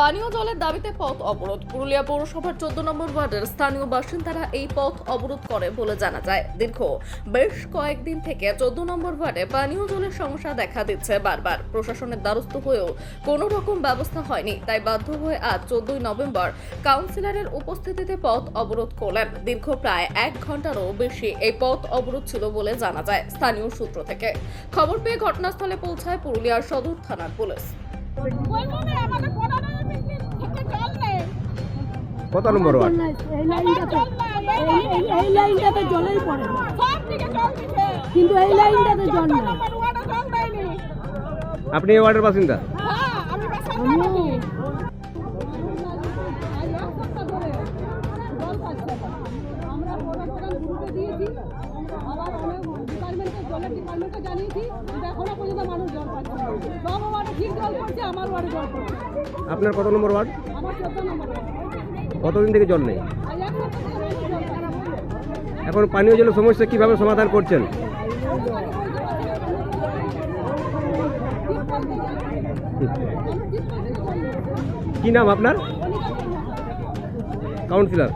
পানীয় জলের দাবিতে পথ অবরোধ। পুরুলিয়া পৌরসভার চোদ্দ নম্বর ওয়ার্ডের স্থানীয় বাসিন্দারা এই পথ অবরোধ করে বলে জানা যায়। দীর্ঘ বেশ কয়েকদিন থেকে চোদ্দ নম্বর ওয়ার্ডে পানীয় জলের সমস্যা দেখা দিচ্ছে বারবার। প্রশাসনের দ্বারস্থ হয়েও কোনো রকম ব্যবস্থা হয়নি, তাই বাধ্য হয়ে আজ চোদ্দই নভেম্বর কাউন্সিলরের উপস্থিতিতে পথ অবরোধ করলেন। দীর্ঘ প্রায় এক ঘন্টারও বেশি এই পথ অবরোধ ছিল বলে জানা যায় স্থানীয় সূত্র থেকে। খবর পেয়ে ঘটনাস্থলে পৌঁছায় পুরুলিয়ার সদর থানার পুলিশ। কত নম্বর ওয়ার্ড এই লাইনটাতে জলেই পড়ে কিন্তু এই লাইনটাতে জল আপনি এই ওয়ার্ডের বাসিন্দা? আপনার কত নম্বর ওয়ার্ড? আমার চোদ্দ নম্বর ওয়ার্ড। কতদিন থেকে জল নেই। এখন পানীয় জলের সমস্যা কীভাবে সমাধান করছেন? কি নাম আপনার? কাউন্সিলর